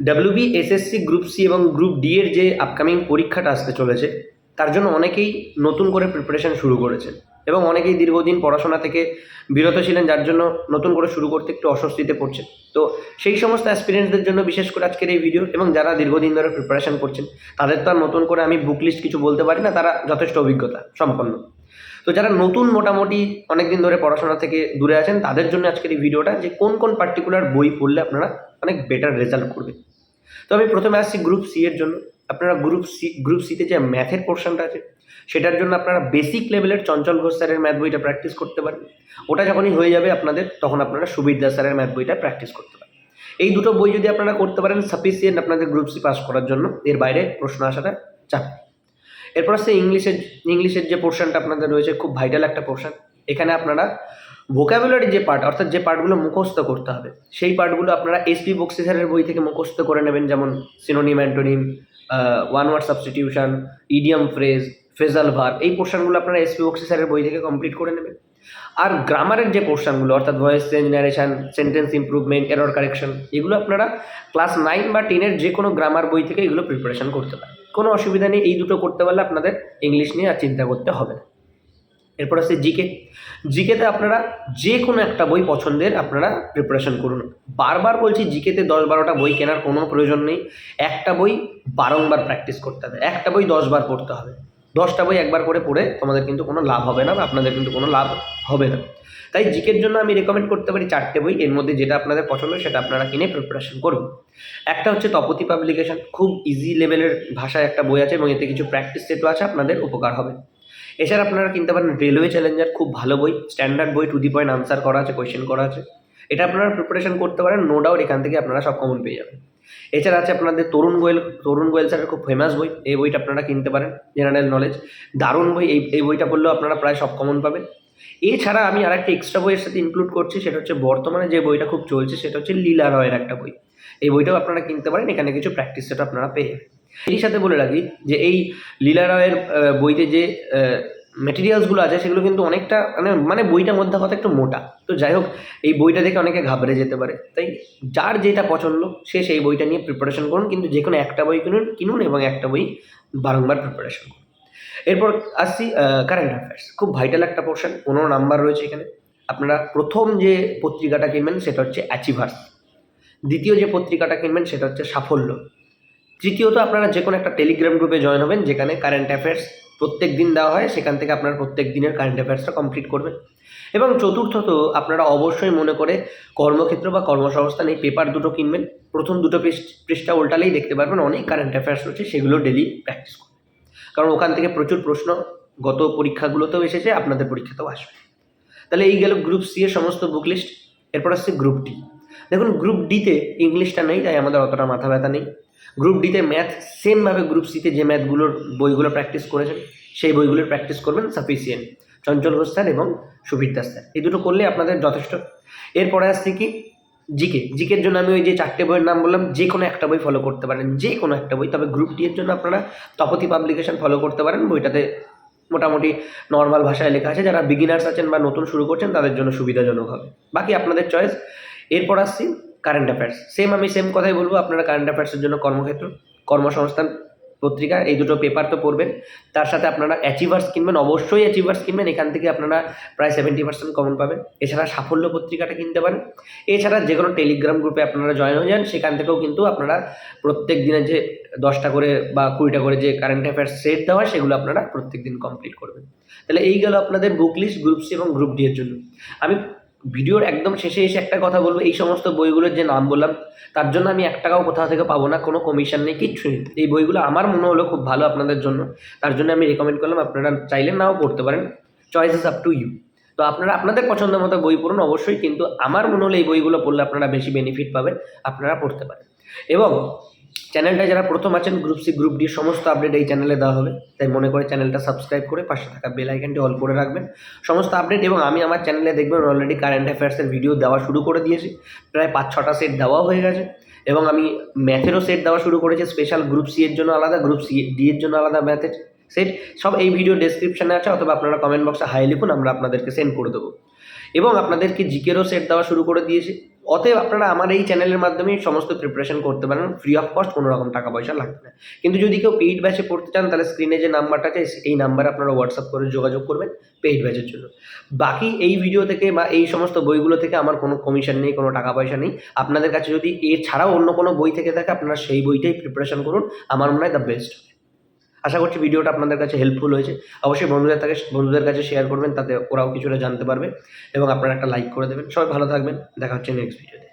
W B SSC group C এবং group D এর যে আপকামিং পরীক্ষাটা আসতে চলেছে, তার জন্য অনেকেই নতুন করে প্রিপারেশন শুরু করেছেন এবং অনেকেই দীর্ঘদিন পড়াশোনা থেকে বিরত ছিলেন, যার জন্য নতুন করে শুরু করতে একটু অস্বস্তিতে পড়ছেন তো সেই সমস্ত অ্যাসপিরিয়েন্সদের জন্য বিশেষ করে আজকের এই ভিডিও এবং যারা দীর্ঘদিন ধরে প্রিপারেশন করছেন, তাদের তো আর নতুন করে আমি বুক লিস্ট কিছু বলতে পারি না, তারা যথেষ্ট অভিজ্ঞতা সম্পন্ন। তো যারা নতুন মোটামুটি অনেকদিন ধরে পড়াশোনা থেকে দূরে আছেন, তাদের জন্য আজকের এই ভিডিওটা যে কোন কোন পার্টিকুলার বই পড়লে আপনারা অনেক বেটার রেজাল্ট করবেন। তো আমি প্রথমে আসছি গ্রুপ সি এর জন্য। আপনারা গ্রুপ সি গ্রুপ সিতে যে ম্যাথের পোর্শনটা আছে, সেটার জন্য আপনারা বেসিক লেভেলের চঞ্চল ঘোষ স্যারের ম্যাথ বইটা প্র্যাকটিস করতে পারেন। ওটা যখনই হয়ে যাবে আপনাদের, তখন আপনারা সুবীর দাস স্যারের ম্যাথ বইটা প্র্যাকটিস করতে পারেন। এই দুটো বই যদি আপনারা করতে পারেন সাফিসিয়েন্ট আপনাদের গ্রুপ সি পাস করার জন্য। এর বাইরে প্রশ্ন আসাটা চাপ এরপর আসছে ইংলিশের ইংলিশের যে পোর্শনটা আপনাদের রয়েছে, খুব ভাইটাল একটা পোর্শন এখানে আপনারা ভোকাবুলারি যে পার্ট অর্থাৎ যে পার্টগুলো মুখস্থ করতে হবে, সেই পার্টগুলো আপনারা এসপি বক্সি স্যারের বই থেকে মুখস্থ করে নেবেন, যেমন synonym antonym one word substitution idiom phrase phrasal verb এই পোর্শনগুলো আপনারা এসপি বক্সি স্যারের বই থেকে কমপ্লিট করে নেবেন। আর গ্রামারের যে পোর্শনগুলো অর্থাৎ voice change narration sentence improvement error correction এগুলো আপনারা ক্লাস নাইন বা টেনের যে কোনো গ্রামার বই থেকে এগুলো প্রিপারেশন করতে পারেন। কোনো অসুবিধা নেই, এই দুটো করতে পারলে আপনাদের ইংলিশ নিয়ে আর চিন্তা করতে হবে না। এরপর আছে জিকে জিকেতে আপনারা যে কোনো একটা বই পছন্দের আপনারা প্রিপারেশন করুন। বারবার বলছি জিকেতে দশ বারোটা বই কেনার কোনো প্রয়োজন নেই। একটা বই বারংবার প্র্যাকটিস করতে হবে। একটা বই দশবার পড়তে হবে। দশটা বই একবার করে পড়ে তোমাদের কিন্তু কোনো লাভ হবে না বা আপনাদের কিন্তু কোনো লাভ হবে না। তাই জিকের জন্য আমি রেকমেন্ড করতে পারি চারটে বই। এর মধ্যে যেটা আপনাদের পছন্দ সেটা আপনারা কিনে প্রিপারেশন করুন। একটা হচ্ছে তপতি পাবলিকেশন খুব ইজি লেভেলের ভাষায় একটা বই আছে এবং এতে কিছু প্র্যাকটিস সেটও আছে, আপনাদের উপকার হবে। এছাড়া আপনারা কিনতে পারেন রেলওয়ে চ্যালেঞ্জার খুব ভালো বই স্ট্যান্ডার্ড বই টু দি পয়েন্ট আনসার করা আছে কোয়েশ্চেন করা আছে। এটা আপনারা প্রিপারেশন করতে পারেন নো ডাউট এখান থেকে আপনারা সব কমন পেয়ে যাবেন। এছাড়া আছে আপনাদের তরুণ গোয়েল তরুণ গোয়েল স্যারের খুব ফেমাস বই, এই বইটা আপনারা কিনতে পারেন জেনারেল নলেজ দারুণ বই, এই এই বইটা পড়লেও আপনারা প্রায় সব কমন পাবেন। এছাড়া আমি আরেকটা এক্সট্রা বইয়ের সাথে ইনক্লুড করছি, সেটা হচ্ছে বর্তমানে যে বইটা খুব চলছে, সেটা হচ্ছে লীলা রয়ের একটা বই। এই বইটাও আপনারা কিনতে পারেন, এখানে কিছু প্র্যাকটিস সেটা আপনারা পেয়ে যাবেন। এর সাথে বলে রাখি যে এই লীলা রায়ের বইতে যে মেটেরিয়ালসগুলো আছে, সেগুলো কিন্তু অনেকটা মানে মানে বইটার মধ্যে কথা একটু মোটা। তো যাই হোক, এই বইটা দেখে অনেকে ঘাবড়ে যেতে পারে। তাই যার যেটা পছন্দ, সে সেই বইটা নিয়ে প্রিপারেশন করুন, কিন্তু যে কোনো একটা বই কিনুন কিনুন এবং একটা বই বারংবার প্রিপারেশন করুন। এরপর আসছি কারেন্ট অ্যাফেয়ার্স খুব ভাইটাল একটা পোর্শন পনেরো নাম্বার রয়েছে এখানে। আপনারা প্রথম যে পত্রিকাটা কিনবেন, সেটা হচ্ছে অ্যাচিভার্স দ্বিতীয় যে পত্রিকাটা কিনবেন, সেটা হচ্ছে সাফল্য। তৃতীয়ত আপনারা যে কোনো একটা টেলিগ্রাম গ্রুপে জয়েন হবেন, যেখানে কারেন্ট অ্যাফেয়ার্স প্রত্যেক দিন দেওয়া হয়, সেখান থেকে আপনারা প্রত্যেক দিনের কারেন্ট অ্যাফেয়ার্সটা কমপ্লিট করবেন। এবং চতুর্থত, আপনারা অবশ্যই মনে করে কর্মক্ষেত্র বা কর্মসংস্থান, এই পেপার দুটো কিনবেন। প্রথম দুটো পৃষ্ঠ- উল্টালেই দেখতে পারবেন, অনেক কারেন্ট অ্যাফেয়ার্স রয়েছে, সেগুলো ডেলি প্র্যাকটিস করবেন। কারণ ওখান থেকে প্রচুর প্রশ্ন, গত পরীক্ষাগুলোতেও এসেছে, আপনাদের পরীক্ষাতেও আসবে। তাহলে এই গেল গ্রুপ সি এর সমস্ত বুক লিস্ট এরপর আসছে গ্রুপ ডি দেখুন গ্রুপ ডিতে ইংলিশটা নেই, তাই আমাদের অতটা মাথা ব্যথা নেই। গ্রুপ ডিতে ম্যাথ সেমভাবে গ্রুপ সিতে যে ম্যাথগুলোর বইগুলো প্র্যাকটিস করেছেন, সেই বইগুলোর প্র্যাকটিস করবেন সাফিসিয়েন্ট চঞ্চল ঘোষ স্যার এবং সুবীর দাস স্যার। এই দুটো করলে আপনাদের যথেষ্ট। এরপরে আসছে কি? জিকে জিকের জন্য আমি ওই যে চারটে বইয়ের নাম বললাম, যে কোনো একটা বই ফলো করতে পারেন, যে কোনো একটা বই। তবে গ্রুপ ডি এর জন্য আপনারা তপতি পাবলিকেশন ফলো করতে পারেন, বইটাতে মোটামুটি নর্মাল ভাষায় লেখা আছে। যারা বিগিনার্স আছেন বা নতুন শুরু করছেন, তাদের জন্য সুবিধাজনক হবে। বাকি আপনাদের চয়েস এরপর আসছি কারেন্ট অ্যাফেয়ার্স সেম আমি সেম কথাই বলব, আপনারা কারেন্ট অ্যাফেয়ার্সের জন্য কর্মক্ষেত্র, কর্মসংস্থান, পত্রিকা, এই দুটো পেপার তো পড়বেন। তার সাথে আপনারা অ্যাচিভার্স কিনবেন, অবশ্যই অ্যাচিভার্স কিনবেন, এখান থেকে আপনারা প্রায় সেভেন্টি পার্সেন্ট কমন পাবেন। এছাড়া সাফল্য পত্রিকাটা কিনতে পারেন। এছাড়া যে কোনো টেলিগ্রাম গ্রুপে আপনারা জয়েন হয়ে যান, সেখান থেকেও কিন্তু আপনারা প্রত্যেক দিনে যে দশটা করে বা কুড়িটা করে যে কারেন্ট অ্যাফেয়ার্স সেট দেওয়া হয়, সেগুলো আপনারা প্রত্যেক দিন কমপ্লিট করবেন। তাহলে এই গেল আপনাদের বুক লিস্ট গ্রুপ সি এবং গ্রুপ ডি এর জন্য। আমি ভিডিওর একদম শেষে এসে একটা কথা বলব, এই সমস্ত বইগুলোর যে নাম বললাম, তার জন্য আমি এক টাকাও কোথাও থেকে পাবো না, কোনো কমিশন নেই, কিচ্ছু নেই। এই বইগুলো আমার মনে হলো খুব ভালো আপনাদের জন্য, তার জন্য আমি রেকমেন্ড করলাম, আপনারা চাইলে নাও পড়তে পারেন। Choice is up to you তো আপনারা আপনাদের পছন্দ মতো বই পড়ুন, অবশ্যই কিন্তু আমার মনে হলো এই বইগুলো পড়লে আপনারা বেশি বেনিফিট পাবেন, আপনারা পড়তে পারেন। এবং চ্যানেলটা যারা প্রথম আছেন গ্রুপ সি গ্রুপ ডি সমস্ত আপডেট এই চ্যানেলে দেওয়া হবে। তাই মনে করে চ্যানেলটা সাবস্ক্রাইব করে পাশে থাকা বেল আইকনটি অল করে রাখবেন। সমস্ত আপডেট এবং আমি আমার চ্যানেলে দেখবেন অলরেডি কারেন্ট অ্যাফেয়ার্সের ভিডিও দেওয়া শুরু করে দিয়েছি। প্রায় পাঁচ, ছটা সেট দেওয়া হয়ে গেছে। এবং আমি ম্যাথেরও সেট দেওয়া শুরু করেছি। স্পেশাল গ্রুপ সি এর জন্য আলাদা গ্রুপ সি ডি এর জন্য আলাদা ম্যাথের সেট সব এই ভিডিও ডেসক্রিপশনে আছে অথবা আপনারা কমেন্ট বক্সে হাই লিখুন, আমরা আপনাদেরকে সেন্ড করে দেবো। এবং আপনাদেরকে জিকেরও সেট দেওয়া শুরু করে দিয়েছি। অতএব আপনারা আমার এই চ্যানেলের মাধ্যমেই সমস্ত প্রিপারেশন করতে পারেন। ফ্রি অফ কস্ট কোনো রকম টাকা পয়সা লাগবে না। কিন্তু যদি কেউ পেইড ব্যাচে পড়তে চান, তাহলে স্ক্রিনে যে নাম্বারটা আছে, এই নাম্বারে আপনারা হোয়াটসঅ্যাপ করে যোগাযোগ করবেন পেইড ব্যাচের জন্য। বাকি এই ভিডিও থেকে বা এই সমস্ত বইগুলো থেকে আমার কোনো কমিশন নেই, কোনো টাকা পয়সা নেই। আপনাদের কাছে যদি এছাড়াও অন্য কোনো বই থেকে থাকে, আপনারা সেই বইটাই প্রিপারেশন করুন। আমার মনে হয় দ্য বেস্ট আশা করছি ভিডিওটা আপনাদের কাছে হেল্পফুল হয়েছে। অবশ্যই বন্ধুদের তাকে, বন্ধুদের কাছে শেয়ার করবেন, তাতে ওরাও কিছুটা জানতে পারবে এবং আপনারা একটা লাইক করে দেবেন। সবাই ভালো থাকবেন। দেখা হচ্ছে নেক্সট ভিডিওতে